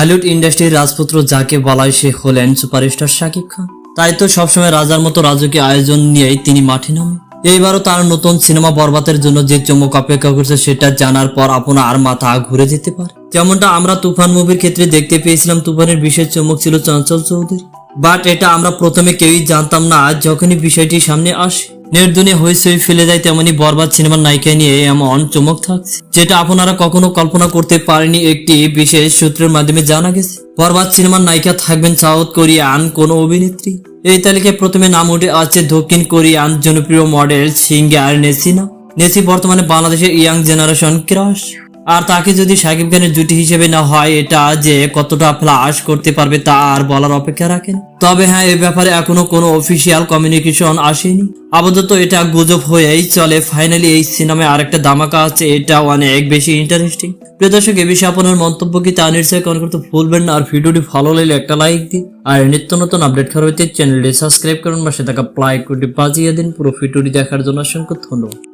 Hollywood ইন্ডাস্ট্রির রাজপুত্র যাকে বলা হয় সে হলেন সুপারস্টার শাকিব খান। তাই তো সবসময় রাজার মতো রাজকীয় আয়োজন নিয়েই তিনি মাঠে নামে এইবারও তার নতুন সিনেমা বরবাতের জন্য যে চমক অপেক্ষা করছে সেটা জানার পর আপনার মাথা ঘুরে যেতে পারে। যেমনটা আমরা তুফান মুভির ক্ষেত্রে দেখতে পেয়েছিলাম, তুফানের বিশেষ চমক ছিল চঞ্চল চৌধুরী। বাট এটা আমরা প্রথমে কেউই জানতাম না যখনই বিষয়টি সামনে আসে নেট দুনিয়া হইসই ফেলে যায় তেমনি বরবাদ সিনেমার নায়িকা নিয়ে এমন চমক থাকছে, যেটা আপনারা কখনো কল্পনা করতে পারেনি একটি বিশেষ সূত্রের মাধ্যমে জানা গেছে। বরবাদ সিনেমার নায়িকা থাকবেন সাউথ কোরিয়ান কোন অভিনেত্রী। এই তালিকায় প্রথমে নাম উঠে আছে দক্ষিণ কোরিয়ান জনপ্রিয় মডেল সিঙ্গার নেসিনা। নেসি বর্তমানে বাংলাদেশের ইয়াং জেনারেশন ক্রাশ। আর তাকে যদি সাকিব খানের জুটি হিসেবে না হয়, এটা যে কতটা ফ্লাশ করতে পারবে তা আর বলার অপেক্ষা রাখেন তবে হ্যাঁ এ ব্যাপারে এখনও কোনো অফিসিয়াল কমিউনিকেশন আসেনি। আপাতত এটা গুজব হয়েই চলে। ফাইনালি এই সিনেমায় আরেকটা ধামাকা আছে, এটা অনেক বেশি ইন্টারেস্টিং প্রিয় দর্শক, এ বিষয়ে আপনার মন্তব্য কি তা নিশ্চয়ই কমেন্ট করতে ভুলবেন না। আর ভিডিওটি ভালো লাগলে একটা লাইক দিন। আর নিত্য নতুন আপডেট খাওয়াতে চ্যানেলটি সাবস্ক্রাইব করুন। বা থাকা প্লাই কোডটি বাজিয়ে দিন। পুরো ভিডিওটি দেখার জন্য অসংখ্য ধন্যবাদ।